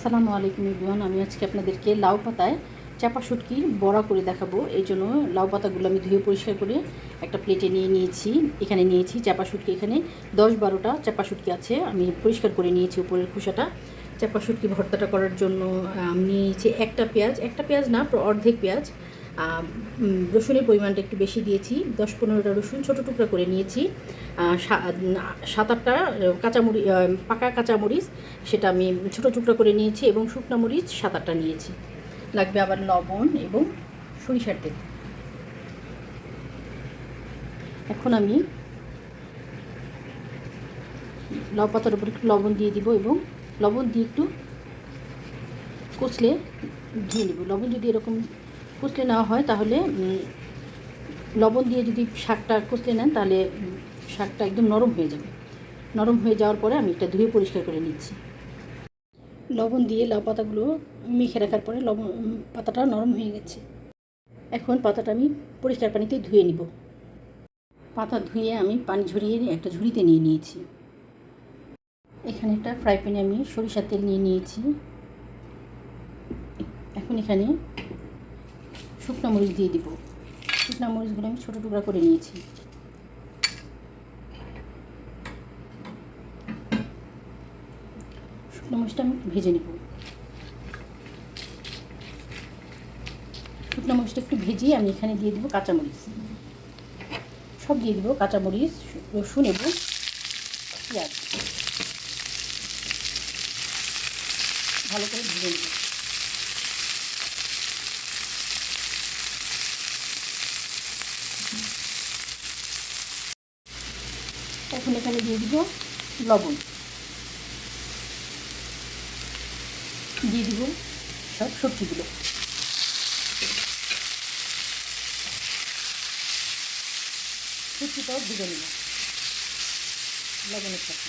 আসসালামু আলাইকুম ইবরান আমি আজকে আপনাদেরকে লাউ পাতায় চাপা শুটকির বড়া করে দেখাবো। এই জন্য লাউ পাতাগুলো আমি ধুয়ে পরিষ্কার করে একটা প্লেটে নিয়ে নিয়েছি, এখানে নিয়েছি চাপা শুটকি। এখানে দশ বারোটা চাপা শুটকি আছে, আমি পরিষ্কার করে নিয়েছি উপরের খোসাটা। চাপা শুটকি ভর্তাটা করার জন্য আমি নিয়েছি একটা পেঁয়াজ। একটা পেঁয়াজ না অর্ধেক পেঁয়াজ। রসুনের পরিমাণটা একটু বেশি দিয়েছি। দশ পনেরোটা রসুন ছোটো টুকরা করে নিয়েছি। সাত আটটা কাঁচামরিচ পাকা কাঁচামরিচ সেটা আমি ছোটো টুকরা করে নিয়েছি এবং শুকনো মরিচ সাত আটটা নিয়েছি। লাগবে আবার লবণ এবং সরিষার তেল। এখন আমি লাউ পাতার উপর একটু লবণ দিয়ে দিব এবং লবণ দিয়ে একটু কচলে ধুয়ে নেব। লবণ যদি এরকম কচলে নেওয়া হয়, তাহলে লবণ দিয়ে যদি শাকটা কচলে নেন, তাহলে শাকটা একদম নরম হয়ে যাবে। নরম হয়ে যাওয়ার পরে আমি এটা ধুয়ে পরিষ্কার করে নিচ্ছি। লবণ দিয়ে লাউ পাতাগুলো মেখে রাখার পরে লবণ পাতাটা নরম হয়ে গেছে। এখন পাতাটা আমি পরিষ্কার পানিতে ধুয়ে নিব। পাতা ধুয়ে আমি পানি ঝরিয়ে একটা ঝুড়িতে নিয়ে নিয়েছি। এখানে একটা ফ্রাই প্যানে আমি সরিষার তেল নিয়ে নিয়েছি। এখন এখানে শুকনো মরিচ দিয়ে দিব। শুকনো মরিচগুলো আমি ছোটো টুকরা করে নিয়েছি। শুকনো মরিচটা আমি ভেজে নেব। শুকনো মরিচটা একটু ভেজিয়ে আমি এখানে দিয়ে দেবো কাঁচামরিচ সব দিয়ে দেবো কাঁচামরিচ রসুন এবং পেঁয়াজ। ভালো করে ভেজে নেব। এখন এখানে দিয়ে দিব লবণ। দিয়ে দিব সব সবজিগুলো। সবজিটাও ভেজে নেব। লবণের সাথে।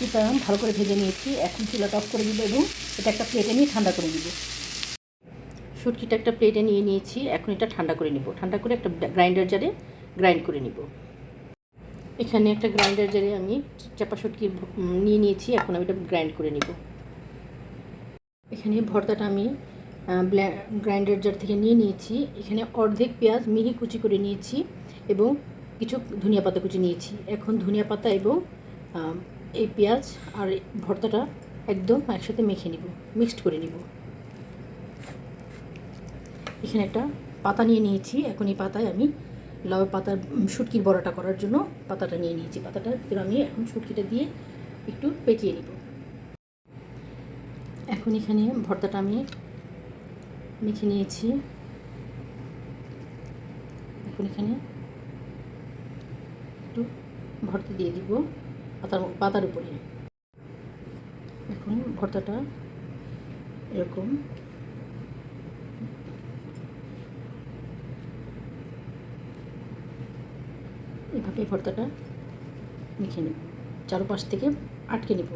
শুটকিটা ভালো করে ভেজে নিয়েছি। এখন চুলাটা অফ করে দিব এবং এটা একটা প্লেটে নিয়ে ঠান্ডা করে দিব শুটকিটা একটা প্লেটে নিয়ে নিয়েছি। এখন এটা ঠান্ডা করে নিব। ঠান্ডা করে একটা গ্রাইন্ডার জারে গ্রাইন্ড করে নিব। এখানে একটা গ্রাইন্ডার জারে আমি চাপা শুটকি নিয়ে নিয়েছি। এখন আমি এটা গ্রাইন্ড করে নিব। এখানে ভর্তাটা আমি গ্রাইন্ডার জার থেকে নিয়ে নিয়েছি। এখানে অর্ধেক পেঁয়াজ মিহি কুচি করে নিয়েছি এবং কিছু ধনিয়া পাতা কুচি নিয়েছি। এখন ধনিয়া পাতা এবং এই পেঁয়াজ আর ভর্তাটা একদম একসাথে মেখে নিব মিক্সড করে নিব। এখানে একটা পাতা নিয়ে নিয়েছি এখন এই পাতায় আমি লাউ পাতার উম, শুটকির বড়াটা করার জন্য পাতাটা নিয়ে নিয়েছি। পাতাটা আমি এখন শুটকিটা দিয়ে একটু পেঁচিয়ে নিব। এখন এখানে ভর্তাটা আমি মেখে নিয়েছি। এখন এখানে একটু ভর্তা দিয়ে দিব। পাতার পাতার উপরে। এখন ভর্তাটা এরকম। এভাবে ভর্তাটা মেখে নেব। চারপাশ থেকে আটকে নেব।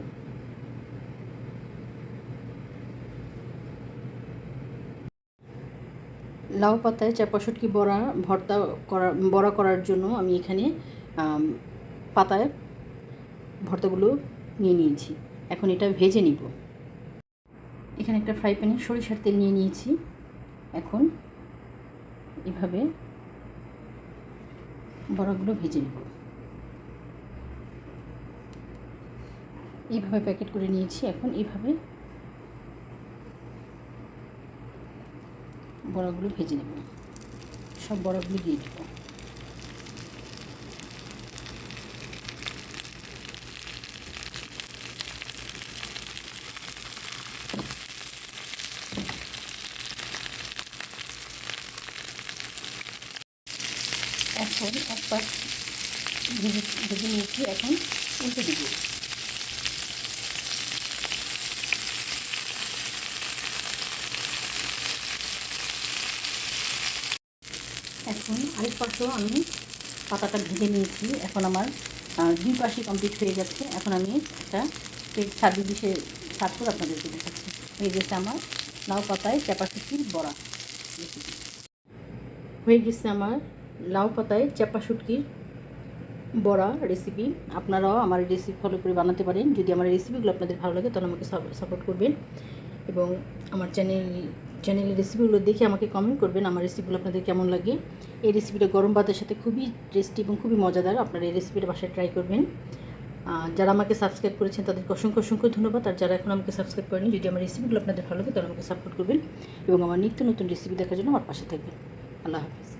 লাউ পাতায় চাপা শুটকি বড়া, ভর্তা করা বড়া করার জন্য আমি এখানে পাতায় ভর্তাগুলো নিয়ে নিয়েছি। এখন এটা ভেজে নিব। এখানে একটা ফ্রাই প্যানে সরিষার তেল নিয়ে নিয়েছি। এখন এভাবে বড়াগুলো ভেজে নেব। এইভাবে প্যাকেট করে নিয়েছি। এখন এইভাবে বড়াগুলো ভেজে নেব। সব বড়াগুলো দিয়ে দেবো। এখন এক পাশ ভেজে নিয়েছি এখন। উল্টে দিব এখন আরেক পাশেও আমি পাতাটা ভেজে নিয়েছি। এখন আমার দুই পাশে কমপ্লিট হয়ে যাচ্ছে এখন আমি একটা সার্ভিস ডিশে সার্ভ করে আপনাদেরকে দেখাচ্ছি। এই গেছে আমার লাউ পাতায় চাপা বড়া। হয়ে গেছে আমার লাউ পাতায় চাপা শুটকির বড়া রেসিপি আপনারাও আমার রেসিপি ফলো করে বানাতে পারেন। যদি আমার রেসিপিগুলো আপনাদের ভালো লাগে, তাহলে আমাকে সাপোর্ট করবেন। এবং আমার চ্যানেল চ্যানেলের রেসিপিগুলো দেখে আমাকে কমেন্ট করবেন, আমার রেসিপিগুলো আপনাদের কেমন লাগে। এই রেসিপিটা গরম ভাতের সাথে খুবই টেস্টি এবং খুবই মজাদার, আপনারা এই রেসিপিটা বাসায় ট্রাই করবেন। যারা আমাকে সাবস্ক্রাইব করেছেন, তাদেরকে অসংখ্য অসংখ্য ধন্যবাদ। আর যারা এখন আমাকে সাবস্ক্রাইব করেনি, যদি আমার রেসিপিগুলো আপনাদের ভালো লাগে, তাহলে আমাকে সাপোর্ট করবেন। এবং আমার নিত্য নতুন রেসিপি দেখার জন্য আমার পাশে থাকবেন। আল্লাহ হাফিজ।